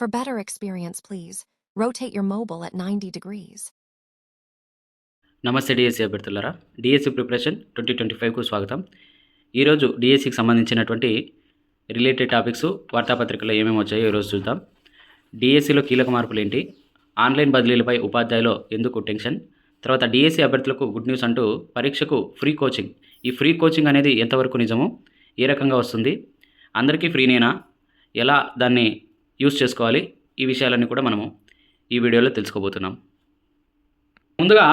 For better experience, please rotate your mobile at 90 degrees. నమస్తే DSC అభ్యర్థులారా DSC preparation twenty twenty ఫైవ్కు స్వాగతం. ఈరోజు డిఎస్సికి సంబంధించినటువంటి రిలేటెడ్ టాపిక్స్ వార్తాపత్రికలో ఏమేమి వచ్చాయో ఈరోజు చూద్దాం. డిఎస్సిలో కీలక మార్పులు ఏంటి? ఆన్లైన్ బదిలీలపై ఉపాధ్యాయులు ఎందుకు టెన్షన్? తర్వాత డిఎస్సి అభ్యర్థులకు గుడ్ న్యూస్ అంటూ పరీక్షకు ఫ్రీ కోచింగ్. ఈ ఫ్రీ కోచింగ్ అనేది ఎంతవరకు నిజము? ఏ రకంగా వస్తుంది? అందరికీ ఫ్రీనేనా? ఎలా దాన్ని యూస్ చేసుకోవాలి. ఈ విషయాలన్నీ కూడా మనము ఈ వీడియోలో తెలుసుకోబోతున్నాం. ముందుగా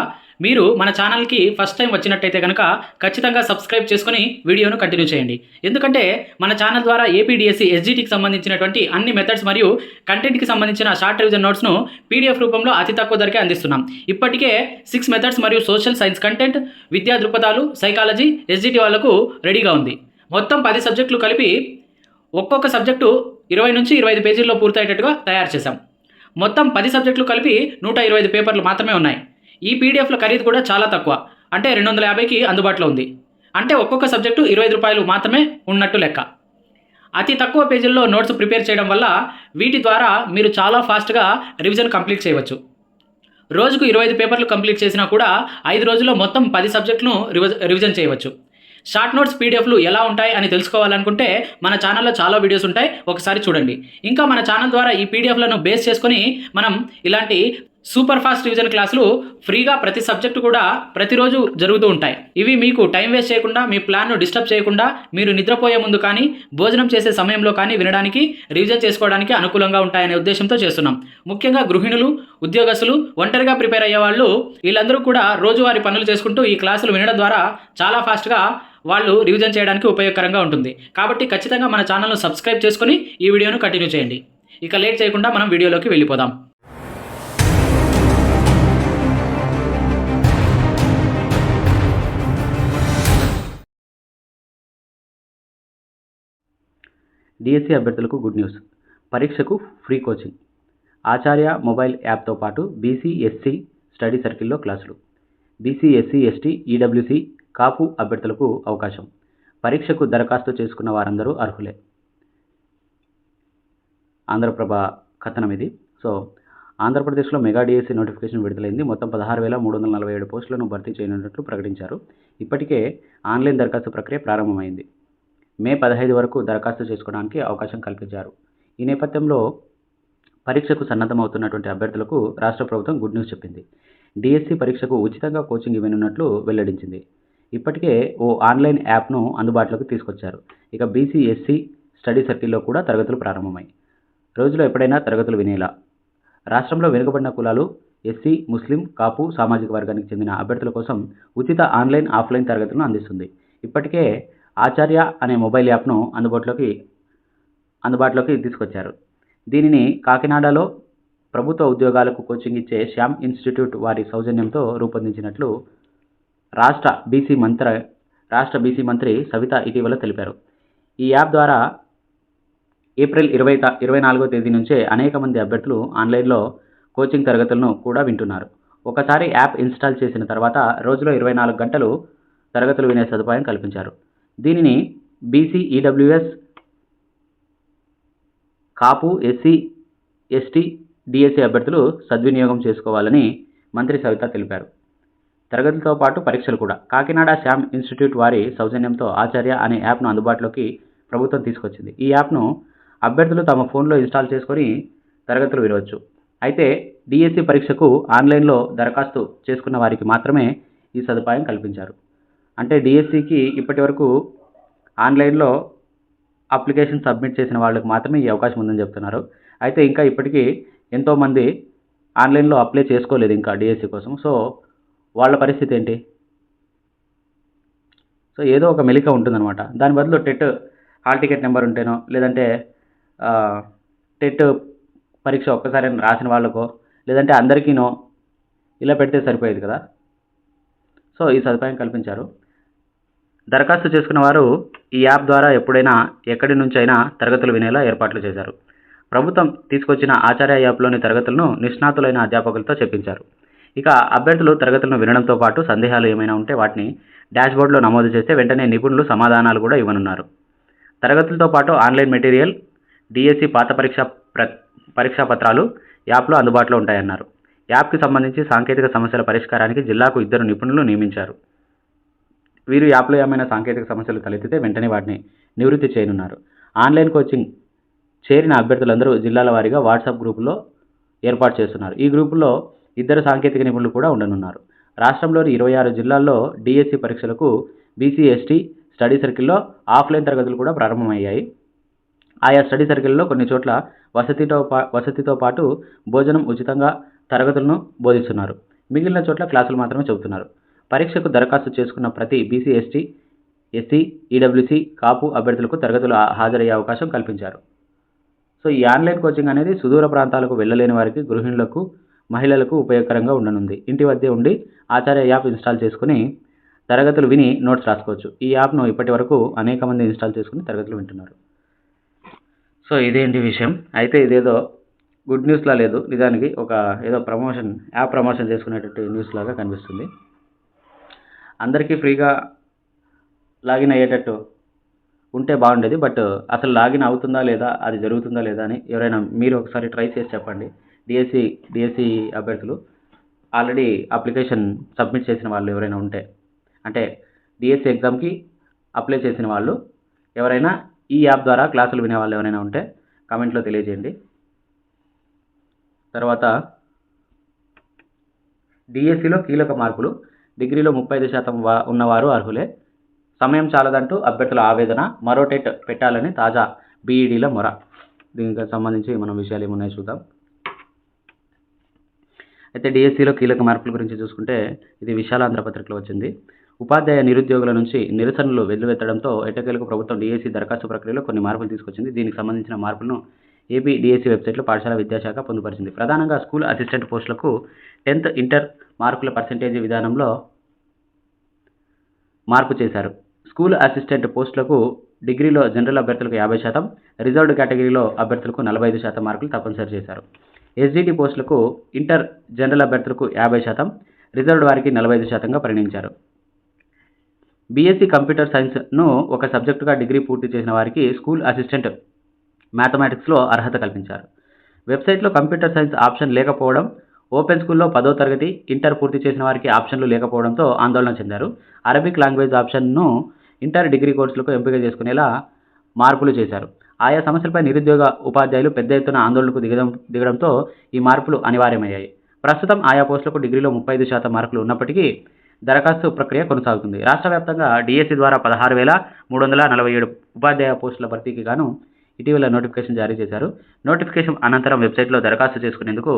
మీరు మన ఛానల్కి ఫస్ట్ టైం వచ్చినట్టయితే కనుక ఖచ్చితంగా సబ్స్క్రైబ్ చేసుకుని వీడియోను కంటిన్యూ చేయండి. ఎందుకంటే మన ఛానల్ ద్వారా ఏపీడిఎస్సి ఎస్జిటికి సంబంధించినటువంటి అన్ని మెథడ్స్ మరియు కంటెంట్కి సంబంధించిన షార్ట్ రివిజన్ నోట్స్ను పీడిఎఫ్ రూపంలో అతి తక్కువ ధరకే అందిస్తున్నాం. ఇప్పటికే సిక్స్ మెథడ్స్ మరియు సోషల్ సైన్స్ కంటెంట్ విద్యా దృక్పథాలు సైకాలజీ ఎస్జిటి వాళ్ళకు రెడీగా ఉంది. మొత్తం పది సబ్జెక్టులు కలిపి ఒక్కొక్క సబ్జెక్టు ఇరవై నుంచి ఇరవై ఐదు పేజీల్లో పూర్తయ్యేటట్టుగా తయారు చేశాం. మొత్తం పది సబ్జెక్టులు కలిపి నూట ఇరవై ఐదు పేపర్లు మాత్రమే ఉన్నాయి. ఈ పీడిఎఫ్ల ఖరీదు కూడా చాలా తక్కువ. అంటే రెండు వందల యాభైకి అందుబాటులో ఉంది. అంటే ఒక్కొక్క సబ్జెక్టు ఇరవై ఐదు రూపాయలు మాత్రమే ఉన్నట్టు లెక్క. అతి తక్కువ పేజీల్లో నోట్స్ ప్రిపేర్ చేయడం వల్ల వీటి ద్వారా మీరు చాలా ఫాస్ట్గా రివిజన్ కంప్లీట్ చేయవచ్చు. రోజుకు ఇరవై ఐదు పేపర్లు కంప్లీట్ చేసినా కూడా ఐదు రోజుల్లో మొత్తం పది సబ్జెక్టును రివిజ రివిజన్ చేయవచ్చు. షార్ట్ నోట్స్ పీడిఎఫ్లు ఎలా ఉంటాయి అని తెలుసుకోవాలనుకుంటే మన ఛానల్లో చాలా వీడియోస్ ఉంటాయి. ఒకసారి చూడండి. ఇంకా మన ఛానల్ ద్వారా ఈ పీడిఎఫ్లను బేస్ చేసుకొని మనం ఇలాంటి సూపర్ ఫాస్ట్ రివిజన్ క్లాసులు ఫ్రీగా ప్రతి సబ్జెక్టు కూడా ప్రతిరోజు జరుగుతూ ఉంటాయి. ఇవి మీకు టైం వేస్ట్ చేయకుండా మీ ప్లాన్ను డిస్టర్బ్ చేయకుండా మీరు నిద్రపోయే ముందు కానీ భోజనం చేసే సమయంలో కానీ వినడానికి రివిజన్ చేసుకోవడానికి అనుకూలంగా ఉంటాయనే ఉద్దేశంతో చేస్తున్నాం. ముఖ్యంగా గృహిణులు ఉద్యోగస్తులు ఒంటరిగా ప్రిపేర్ అయ్యే వాళ్ళు వీళ్ళందరూ కూడా రోజువారీ పనులు చేసుకుంటూ ఈ క్లాసులు వినడం ద్వారా చాలా ఫాస్ట్గా వాళ్ళు రివిజన్ చేయడానికి ఉపయోగకరంగా ఉంటుంది. కాబట్టి ఖచ్చితంగా మన ఛానల్ను సబ్స్క్రైబ్ చేసుకొని ఈ వీడియోను కంటిన్యూ చేయండి. ఇక లేట్ చేయకుండా మనం వీడియోలోకి వెళ్ళిపోదాం. డిఎస్సి అభ్యర్థులకు గుడ్ న్యూస్ పరీక్షకు ఫ్రీ కోచింగ్ ఆచార్య మొబైల్ యాప్తో పాటు బీసీ ఎస్సీ స్టడీ సర్కిల్లో క్లాసులు BC SC ST EWC Kapu అభ్యర్థులకు అవకాశం. పరీక్షకు దరఖాస్తు చేసుకున్న వారందరూ అర్హులే. ఆంధ్రప్రభ కథనం ఇది. సో ఆంధ్రప్రదేశ్లో మెగా డిఎస్సీ నోటిఫికేషన్ విడుదలైంది. మొత్తం పదహారు వేల మూడు వందల నలభై ఏడు పోస్టులను భర్తీ చేయనున్నట్లు ప్రకటించారు. ఇప్పటికే ఆన్లైన్ దరఖాస్తు ప్రక్రియ ప్రారంభమైంది. మే పదహైదు వరకు దరఖాస్తు చేసుకోవడానికి అవకాశం కల్పించారు. ఈ నేపథ్యంలో పరీక్షకు సన్నద్ధమవుతున్నటువంటి అభ్యర్థులకు రాష్ట్ర ప్రభుత్వం గుడ్ న్యూస్ చెప్పింది. డిఎస్సి పరీక్షకు ఉచితంగా కోచింగ్ ఇవ్వనున్నట్లు వెల్లడించింది. ఇప్పటికే ఓ ఆన్లైన్ యాప్ను అందుబాటులోకి తీసుకొచ్చారు. ఇక బీసీ ఎస్సీ స్టడీ సర్కిల్లో కూడా తరగతులు ప్రారంభమై రోజులో ఎప్పుడైనా తరగతులు వినేలా. రాష్ట్రంలో వెనుకబడిన కులాలు ఎస్సీ ముస్లిం కాపు సామాజిక వర్గానికి చెందిన అభ్యర్థుల కోసం ఉచిత ఆన్లైన్ ఆఫ్లైన్ తరగతులను అందిస్తుంది. ఇప్పటికే ఆచార్య అనే మొబైల్ యాప్ను అందుబాటులోకి అందుబాటులోకి తీసుకొచ్చారు. దీనిని కాకినాడలో ప్రభుత్వ ఉద్యోగాలకు కోచింగ్ ఇచ్చే శ్యామ్ ఇన్స్టిట్యూట్ వారి సౌజన్యంతో రూపొందించినట్లు రాష్ట్ర బీసీ మంత్రి రాష్ట్ర బీసీ మంత్రి సవిత ఇటీవల తెలిపారు. ఈ యాప్ ద్వారా ఏప్రిల్ ఇరవై ఇరవై నాలుగో తేదీ నుంచే అనేక మంది అభ్యర్థులు ఆన్లైన్లో కోచింగ్ తరగతులను కూడా వింటున్నారు. ఒకసారి యాప్ ఇన్స్టాల్ చేసిన తర్వాత రోజులో ఇరవై నాలుగు గంటలు తరగతులు వినే సదుపాయం కల్పించారు. దీనిని BC EWS Kapu SC ST DSC అభ్యర్థులు సద్వినియోగం చేసుకోవాలని మంత్రి సవిత తెలిపారు. తరగతులతో పాటు పరీక్షలు కూడా. కాకినాడ శ్యామ్ ఇన్స్టిట్యూట్ వారి సౌజన్యంతో ఆచార్య అనే యాప్ను అందుబాటులోకి ప్రభుత్వం తీసుకొచ్చింది. ఈ యాప్ను అభ్యర్థులు తమ ఫోన్లో ఇన్స్టాల్ చేసుకొని తరగతులు వినవచ్చు. అయితే డిఎస్సి పరీక్షకు ఆన్లైన్లో దరఖాస్తు చేసుకున్న వారికి మాత్రమే ఈ సదుపాయం కల్పించారు. అంటే డిఎస్సికి ఇప్పటి వరకు ఆన్లైన్లో అప్లికేషన్ సబ్మిట్ చేసిన వాళ్ళకి మాత్రమే ఈ అవకాశం ఉందని చెప్తున్నారు. అయితే ఇంకా ఇప్పటికీ ఎంతోమంది ఆన్లైన్లో అప్లై చేసుకోలేదు ఇంకా డిఎస్సి కోసం. సో వాళ్ళ పరిస్థితి ఏంటి? సో ఏదో ఒక మెలిక ఉంటుందన్నమాట. దాని బదులు టెట్ హాల్ టికెట్ నెంబర్ ఉంటేనో లేదంటే టెట్ పరీక్ష ఒక్కసారి రాసిన వాళ్ళకో లేదంటే అందరికీనో ఇలా పెడితే సరిపోయేది కదా? సో ఈ సదుపాయం కల్పించారు. దరఖాస్తు చేసుకున్న వారు ఈ యాప్ ద్వారా ఎప్పుడైనా ఎక్కడి నుంచైనా తరగతులు వినేలా ఏర్పాట్లు చేశారు. ప్రభుత్వం తీసుకొచ్చిన ఆచార్య యాప్లోని తరగతులను నిష్ణాతులైన అధ్యాపకులతో చెప్పించారు. ఇక అభ్యర్థులు తరగతులను వినడంతో పాటు సందేహాలు ఏమైనా ఉంటే వాటిని డాష్బోర్డ్లో నమోదు చేస్తే వెంటనే నిపుణులు సమాధానాలు కూడా ఇవ్వనున్నారు. తరగతులతో పాటు ఆన్లైన్ మెటీరియల్ డిఎస్సి పాత పరీక్ష ప్ర పరీక్షా పత్రాలు యాప్లో అందుబాటులో ఉంటాయన్నారు. యాప్కి సంబంధించి సాంకేతిక సమస్యల పరిష్కారానికి జిల్లాకు ఇద్దరు నిపుణులు నియమించారు. వీరు యాప్లో ఏమైనా సాంకేతిక సమస్యలు తలెత్తితే వెంటనే వాటిని నివృత్తి చేయనున్నారు. ఆన్లైన్ కోచింగ్ చేరిన అభ్యర్థులందరూ జిల్లాల వారీగా వాట్సాప్ గ్రూపులో ఏర్పాటు చేస్తున్నారు. ఈ గ్రూపులో ఇద్దరు సాంకేతిక నిపుణులు కూడా ఉండనున్నారు. రాష్ట్రంలోని ఇరవై ఆరు జిల్లాల్లో డిఎస్సి పరీక్షలకు బీసీ ఎస్టీ స్టడీ సర్కిల్లో ఆఫ్లైన్ తరగతులు కూడా ప్రారంభమయ్యాయి. ఆయా స్టడీ సర్కిల్లో కొన్ని చోట్ల వసతితో పా వసతితో పాటు భోజనం ఉచితంగా తరగతులను బోధిస్తున్నారు. మిగిలిన చోట్ల క్లాసులు మాత్రమే చెబుతున్నారు పరీక్షకు దరఖాస్తు చేసుకున్న ప్రతి BC ST SC EWC Kapu అభ్యర్థులకు తరగతులు హాజరయ్యే అవకాశం కల్పించారు. సో ఈ ఆన్లైన్ కోచింగ్ అనేది సుదూర ప్రాంతాలకు వెళ్ళలేని వారికి గృహిణులకు మహిళలకు ఉపయోగకరంగా ఉండనుంది. ఇంటి వద్దే ఉండి ఆచార్య యాప్ ఇన్స్టాల్ చేసుకుని తరగతులు విని నోట్స్ రాసుకోవచ్చు. ఈ యాప్ను ఇప్పటి వరకు అనేక మంది ఇన్స్టాల్ చేసుకుని తరగతులు వింటున్నారు. సో ఇదేంటి విషయం? అయితే ఇదేదో గుడ్ న్యూస్లా లేదు. నిజానికి ఒక ఏదో ప్రమోషన్ యాప్ ప్రమోషన్ చేసుకునేటట్టు న్యూస్ లాగా కనిపిస్తుంది. అందరికీ ఫ్రీగా లాగిన్ అయ్యేటట్టు ఉంటే బాగుండేది. బట్ అసలు లాగిన్ అవుతుందా లేదా అది జరుగుతుందా లేదా అని ఎవరైనా మీరు ఒకసారి ట్రై చేసి చెప్పండి. డిఎస్సి డిఎస్సి అభ్యర్థులు ఆల్రెడీ అప్లికేషన్ సబ్మిట్ చేసిన వాళ్ళు ఎవరైనా ఉంటే అంటే డిఎస్సి ఎగ్జామ్కి అప్లై చేసిన వాళ్ళు ఎవరైనా ఈ యాప్ ద్వారా క్లాసులు వినే వాళ్ళు ఎవరైనా ఉంటే కామెంట్లో తెలియజేయండి. తర్వాత డిఎస్సిలో కీలక మార్పులు. డిగ్రీలో ముప్పై ఐదు శాతం వా ఉన్నవారు అర్హులే. సమయం చాలదంటూ అభ్యర్థుల ఆవేదన మరో టెట్ పెట్టాలని తాజా బీఈడీల మొర. దీనికి సంబంధించి మనం విషయాలు ఏమున్నాయో చూద్దాం. అయితే డిఎస్సిలో కీలక మార్పుల గురించి చూసుకుంటే ఇది విశాలాంధ్ర పత్రికలో వచ్చింది. ఉపాధ్యాయ నిరుద్యోగుల నుంచి నిరసనలు వెల్లువెత్తడంతో ఎటకేలకు ప్రభుత్వం డిఎస్సి దరఖాస్తు ప్రక్రియలో కొన్ని మార్పులు తీసుకొచ్చింది. దీనికి సంబంధించిన మార్పులను ఏపీ డిఎస్సి వెబ్సైట్లో పాఠశాల విద్యాశాఖ పొందుపరిచింది. ప్రధానంగా స్కూల్ అసిస్టెంట్ పోస్టులకు టెన్త్ ఇంటర్ మార్కుల పర్సెంటేజ్ విధానంలో మార్పు చేశారు. స్కూల్ అసిస్టెంట్ పోస్టులకు డిగ్రీలో జనరల్ అభ్యర్థులకు యాభై శాతం రిజర్వ్డ్ కేటగిరీలో అభ్యర్థులకు నలభై ఐదు శాతం మార్కులు తప్పనిసరి చేశారు. ఎస్జిటి పోస్టులకు ఇంటర్ జనరల్ అభ్యర్థులకు యాభై శాతం రిజర్వ్డ్ వారికి నలభై ఐదు శాతంగా పరిగణించారు బీఎస్సీ కంప్యూటర్ సైన్స్ను ఒక సబ్జెక్టుగా డిగ్రీ పూర్తి చేసిన వారికి స్కూల్ అసిస్టెంట్ మ్యాథమెటిక్స్లో అర్హత కల్పించారు. వెబ్సైట్లో కంప్యూటర్ సైన్స్ ఆప్షన్ లేకపోవడం ఓపెన్ స్కూల్లో పదో తరగతి ఇంటర్ పూర్తి చేసిన వారికి ఆప్షన్లు లేకపోవడంతో ఆందోళన చెందారు. అరబిక్ లాంగ్వేజ్ ఆప్షన్ను ఇంటర్ డిగ్రీ కోర్సులకు ఎంపిక చేసుకునేలా మార్పులు చేశారు. ఆయా సమస్యలపై నిరుద్యోగ ఉపాధ్యాయులు పెద్ద ఎత్తున ఆందోళనకు దిగడం దిగడంతో ఈ మార్పులు అనివార్యమయ్యాయి. ప్రస్తుతం ఆయా పోస్టులకు డిగ్రీలో ముప్పై ఐదు శాతం మార్కులు ఉన్నప్పటికీ దరఖాస్తు ప్రక్రియ కొనసాగుతుంది. రాష్ట్ర వ్యాప్తంగా డిఎస్సి ద్వారా పదహారు వేల మూడు వందల నలభై ఏడు ఉపాధ్యాయ పోస్టుల భర్తీకి గాను ఇటీవల నోటిఫికేషన్ జారీ చేశారు. నోటిఫికేషన్ అనంతరం వెబ్సైట్లో దరఖాస్తు చేసుకునేందుకు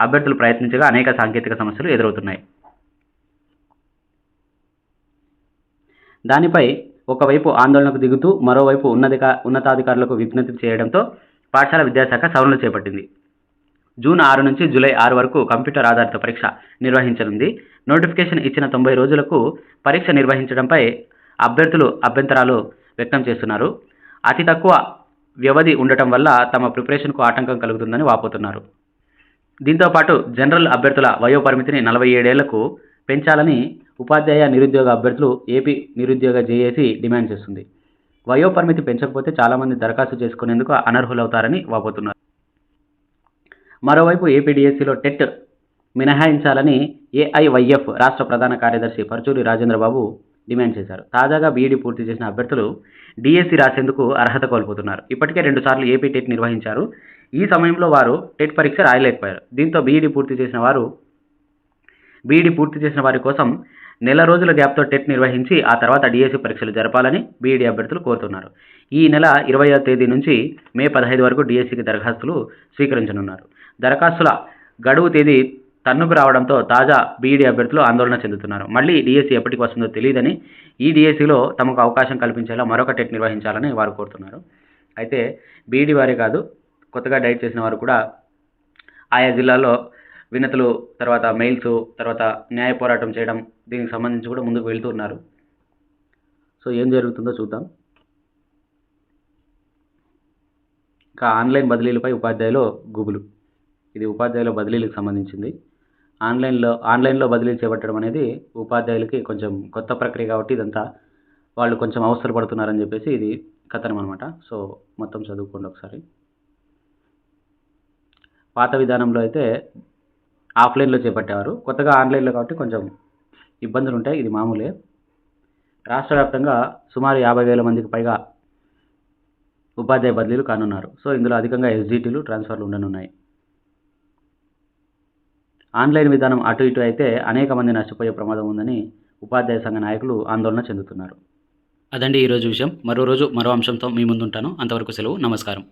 అభ్యర్థులు ప్రయత్నించగా అనేక సాంకేతిక సమస్యలు ఎదురవుతున్నాయి. దానిపై ఒకవైపు ఆందోళనకు దిగుతూ మరోవైపు ఉన్నధిక ఉన్నతాధికారులకు విజ్ఞప్తి చేయడంతో పాఠశాల విద్యాశాఖ సవరణలు చేపట్టింది. జూన్ ఆరు నుంచి జూలై ఆరు వరకు కంప్యూటర్ ఆధారిత పరీక్ష నిర్వహించనుంది. నోటిఫికేషన్ ఇచ్చిన తొంభై రోజులకు పరీక్ష నిర్వహించడంపై అభ్యర్థులు అభ్యంతరాలు వ్యక్తం చేస్తున్నారు. అతి తక్కువ వ్యవధి ఉండటం వల్ల తమ ప్రిపరేషన్కు ఆటంకం కలుగుతుందని వాపోతున్నారు. దీంతో పాటు జనరల్ అభ్యర్థుల వయోపరిమితిని నలభై ఏడేళ్ళకు పెంచాలని ఉపాధ్యాయ నిరుద్యోగ అభ్యర్థులు ఏపీ నిరుద్యోగ జేఏసీ డిమాండ్ చేస్తుంది. వయోపరిమితి పెంచకపోతే చాలామంది దరఖాస్తు చేసుకునేందుకు అనర్హులవుతారని వాపోతున్నారు. మరోవైపు ఏపీడీఎస్సీలో టెట్ మినహాయించాలని ఏఐవైఎఫ్ రాష్ట్ర ప్రధాన కార్యదర్శి పరచూరి రాజేంద్రబాబు డిమాండ్ చేశారు. తాజాగా బీఈడీ పూర్తి చేసిన అభ్యర్థులు డిఎస్సి రాసేందుకు అర్హత కోల్పోతున్నారు. ఇప్పటికే రెండుసార్లు ఏపీ టెట్ నిర్వహించారు. ఈ సమయంలో వారు టెట్ పరీక్ష రాయలేకపోయారు. దీంతో బీఈడీ పూర్తి చేసిన వారు బీఈడీ పూర్తి చేసిన వారి కోసం నెల రోజుల గ్యాప్తో టెట్ నిర్వహించి ఆ తర్వాత డిఎస్సి పరీక్షలు జరపాలని బీఈడీ అభ్యర్థులు కోరుతున్నారు. ఈ నెల ఇరవయో తేదీ నుంచి మే పదహైదు వరకు డిఎస్సికి దరఖాస్తులు స్వీకరించనున్నారు. దరఖాస్తుల గడువు తేదీ తన్నుకు రావడంతో తాజా బీఈడీ అభ్యర్థులు ఆందోళన చెందుతున్నారు. మళ్ళీ డిఎస్సి ఎప్పటికి వస్తుందో తెలియదని ఈ డిఎస్సిలో తమకు అవకాశం కల్పించేలా మరొక టెట్ నిర్వహించాలని వారు కోరుతున్నారు. అయితే బీఈడీ వారే కాదు కొత్తగా డైట్ చేసిన వారు కూడా ఆయా జిల్లాల్లో వినతులు తర్వాత మెయిల్స్ తర్వాత న్యాయ పోరాటం చేయడం దీనికి సంబంధించి కూడా ముందుకు వెళ్తున్నారు సో ఏం జరుగుతుందో చూద్దాం. ఇంకా ఆన్లైన్ బదిలీలపై ఉపాధ్యాయులు గుబులు. ఇది ఉపాధ్యాయుల బదిలీలకు సంబంధించింది. ఆన్లైన్లో ఆన్లైన్లో బదిలీ చేపట్టడం అనేది ఉపాధ్యాయులకి కొంచెం కొత్త ప్రక్రియ కాబట్టి ఇదంతా వాళ్ళు కొంచెం అవసరపడుతున్నారని చెప్పేసి ఇది కథనం అనమాట సో మొత్తం చదువుకోండి ఒకసారి. పాత విధానంలో అయితే ఆఫ్లైన్లో చేపట్టేవారు. కొత్తగా ఆన్లైన్లో కాబట్టి కొంచెం ఇబ్బందులు ఉంటాయి ఇది మామూలే. రాష్ట్ర వ్యాప్తంగా సుమారు యాభై వేల మందికి పైగా ఉపాధ్యాయ బదిలీలు కానున్నారు. సో ఇందులో అధికంగా ఎస్జీటీలు ట్రాన్స్ఫర్లు ఉండనున్నాయి. ఆన్లైన్ విధానం అటు ఇటు అయితే అనేక మంది నష్టపోయే ప్రమాదం ఉందని ఉపాధ్యాయ సంఘ నాయకులు ఆందోళన చెందుతున్నారు. అదండి ఈరోజు విషయం. మరో రోజు మరో అంశంతో మీ ముందుంటాను. అంతవరకు సెలవు. నమస్కారం.